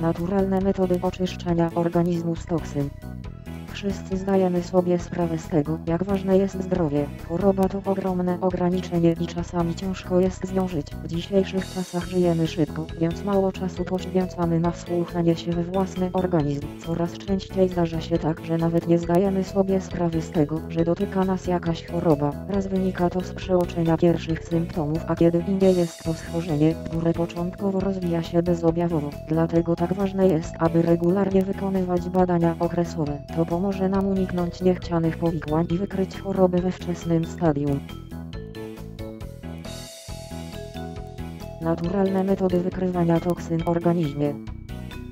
Naturalne metody oczyszczania organizmu z toksyn. Wszyscy zdajemy sobie sprawę z tego, jak ważne jest zdrowie. Choroba to ogromne ograniczenie i czasami ciężko jest z nią żyć. W dzisiejszych czasach żyjemy szybko, więc mało czasu poświęcamy na wsłuchanie się we własny organizm. Coraz częściej zdarza się tak, że nawet nie zdajemy sobie sprawy z tego, że dotyka nas jakaś choroba. Raz wynika to z przeoczenia pierwszych symptomów, a kiedy indziej jest to schorzenie, które początkowo rozwija się bezobjawowo. Dlatego tak ważne jest, aby regularnie wykonywać badania okresowe. To pomoże może nam uniknąć niechcianych powikłań i wykryć choroby we wczesnym stadium. Naturalne metody wykrywania toksyn w organizmie.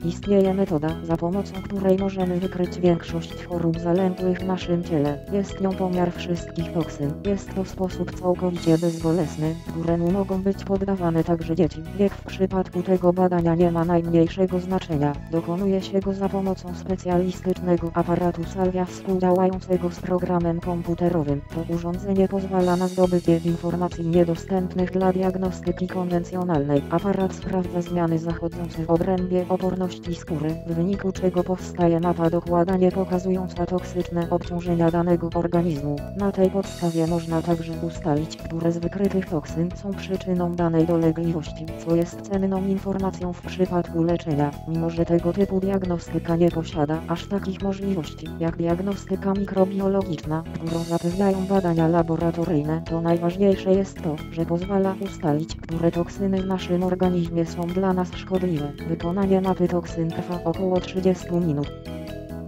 Istnieje metoda, za pomocą której możemy wykryć większość chorób zalęgłych w naszym ciele. Jest nią pomiar wszystkich toksyn. Jest to sposób całkowicie bezbolesny, któremu mogą być poddawane także dzieci. Wiek w przypadku tego badania nie ma najmniejszego znaczenia. Dokonuje się go za pomocą specjalistycznego aparatu salwia współdziałającego z programem komputerowym. To urządzenie pozwala na zdobycie informacji niedostępnych dla diagnostyki konwencjonalnej. Aparat sprawdza zmiany zachodzące w obrębie oporności skóry, w wyniku czego powstaje mapa dokładanie pokazująca toksyczne obciążenia danego organizmu. Na tej podstawie można także ustalić, które z wykrytych toksyn są przyczyną danej dolegliwości, co jest cenną informacją w przypadku leczenia, mimo że tego typu diagnostyka nie posiada aż takich możliwości, jak diagnostyka mikrobiologiczna, którą zapewniają badania laboratoryjne, to najważniejsze jest to, że pozwala ustalić, które toksyny w naszym organizmie są dla nas szkodliwe. Wykonanie mapy toksyn toksyn trwa około 30 minut.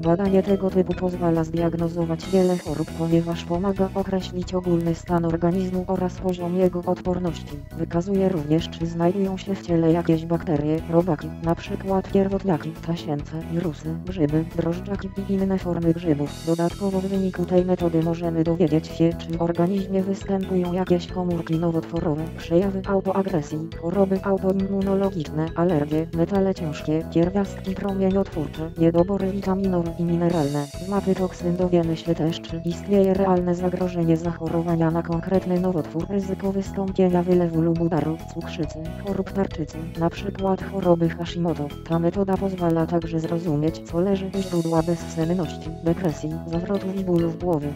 Badanie tego typu pozwala zdiagnozować wiele chorób, ponieważ pomaga określić ogólny stan organizmu oraz poziom jego odporności. Wykazuje również, czy znajdują się w ciele jakieś bakterie, robaki, np. pierwotniaki, tasięce, wirusy, grzyby, drożdżaki i inne formy grzybów. Dodatkowo w wyniku tej metody możemy dowiedzieć się, czy w organizmie występują jakieś komórki nowotworowe, przejawy autoagresji, choroby autoimmunologiczne, alergie, metale ciężkie, pierwiastki promieniotwórcze, niedobory witaminowe, i mineralne. Z mapy toksyn dowiemy się też, czy istnieje realne zagrożenie zachorowania na konkretny nowotwór, ryzyko wystąpienia wylewu lub udaru, cukrzycy, chorób tarczycy, np. choroby Hashimoto. Ta metoda pozwala także zrozumieć, co leży u źródła bezsenności, depresji, zawrotów i bólów głowy.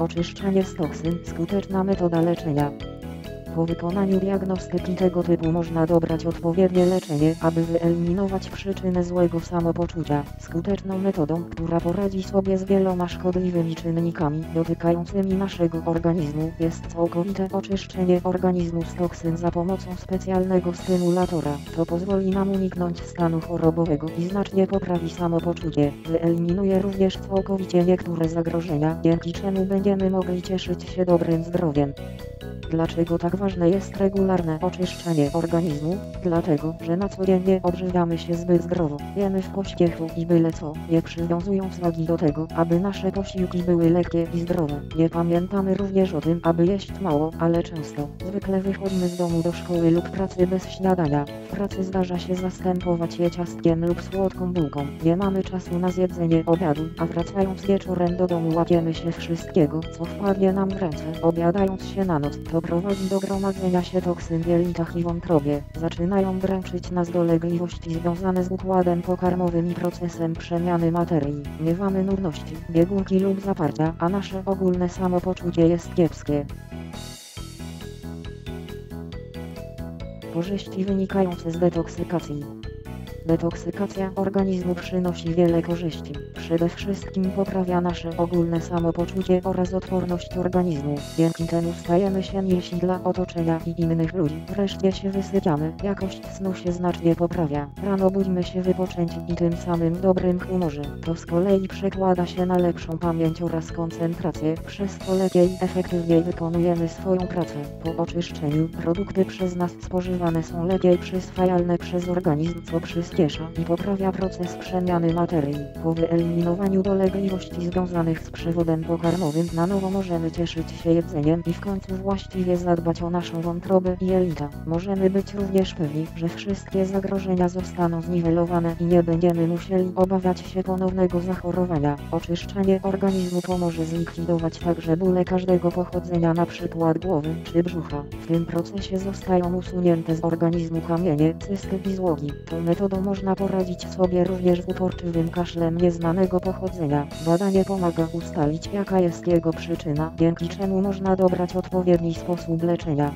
Oczyszczanie z toksyn, skuteczna metoda leczenia. Po wykonaniu diagnostyki tego typu można dobrać odpowiednie leczenie, aby wyeliminować przyczynę złego samopoczucia. Skuteczną metodą, która poradzi sobie z wieloma szkodliwymi czynnikami dotykającymi naszego organizmu, jest całkowite oczyszczenie organizmu z toksyn za pomocą specjalnego stymulatora. To pozwoli nam uniknąć stanu chorobowego i znacznie poprawi samopoczucie. Wyeliminuje również całkowicie niektóre zagrożenia, dzięki czemu będziemy mogli cieszyć się dobrym zdrowiem. Dlaczego tak ważne jest regularne oczyszczanie organizmu? Dlatego, że na co dzień odżywiamy się zbyt zdrowo, jemy w pośpiechu i byle co, nie przywiązując wagi do tego, aby nasze posiłki były lekkie i zdrowe. Nie pamiętamy również o tym, aby jeść mało, ale często. Zwykle wychodzimy z domu do szkoły lub pracy bez śniadania. W pracy zdarza się zastępować je ciastkiem lub słodką bułką. Nie mamy czasu na zjedzenie obiadu, a wracając wieczorem do domu łapiemy się wszystkiego, co wpadnie nam w ręce, obiadając się na noc. To prowadzi do gromadzenia się toksyn w jelitach i wątrobie. Zaczynają dręczyć nas dolegliwości związane z układem pokarmowym i procesem przemiany materii. Miewamy nudności, biegunki lub zaparcia, a nasze ogólne samopoczucie jest kiepskie. Korzyści wynikające z detoksykacji. Detoksykacja organizmu przynosi wiele korzyści. Przede wszystkim poprawia nasze ogólne samopoczucie oraz odporność organizmu. Dzięki temu stajemy się milsi dla otoczenia i innych ludzi. Wreszcie się wysypiamy, jakość snu się znacznie poprawia. Rano budzimy się wypoczęci i tym samym dobrym humorze. To z kolei przekłada się na lepszą pamięć oraz koncentrację, przez co lepiej efektywniej wykonujemy swoją pracę. Po oczyszczeniu produkty przez nas spożywane są lepiej przyswajalne przez organizm, co przyspiesza i poprawia proces przemiany materii. Po wyeliminowaniu dolegliwości związanych z przewodem pokarmowym. Na nowo możemy cieszyć się jedzeniem i w końcu właściwie zadbać o naszą wątrobę i jelita. Możemy być również pewni, że wszystkie zagrożenia zostaną zniwelowane i nie będziemy musieli obawiać się ponownego zachorowania. Oczyszczanie organizmu pomoże zlikwidować także bóle każdego pochodzenia np. głowy czy brzucha. W tym procesie zostają usunięte z organizmu kamienie, cysty i złogi. Tą metodą można poradzić sobie również z uporczywym kaszlem nieznanego pochodzenia. Badanie pomaga ustalić jaka jest jego przyczyna, dzięki czemu można dobrać odpowiedni sposób leczenia.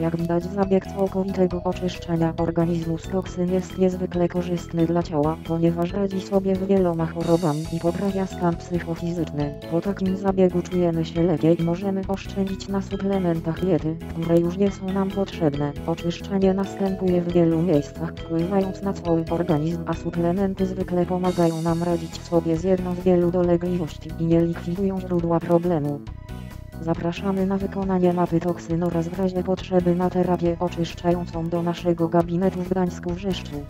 Jak widać zabieg całkowitego oczyszczania organizmu z toksyn jest niezwykle korzystny dla ciała, ponieważ radzi sobie z wieloma chorobami i poprawia stan psychofizyczny. Po takim zabiegu czujemy się lepiej i możemy oszczędzić na suplementach diety, które już nie są nam potrzebne. Oczyszczanie następuje w wielu miejscach, wpływając na cały organizm, a suplementy zwykle pomagają nam radzić sobie z jedną z wielu dolegliwości i nie likwidują źródła problemu. Zapraszamy na wykonanie mapy toksyn oraz w razie potrzeby na terapię oczyszczającą do naszego gabinetu w Gdańsku w Rzeszczu.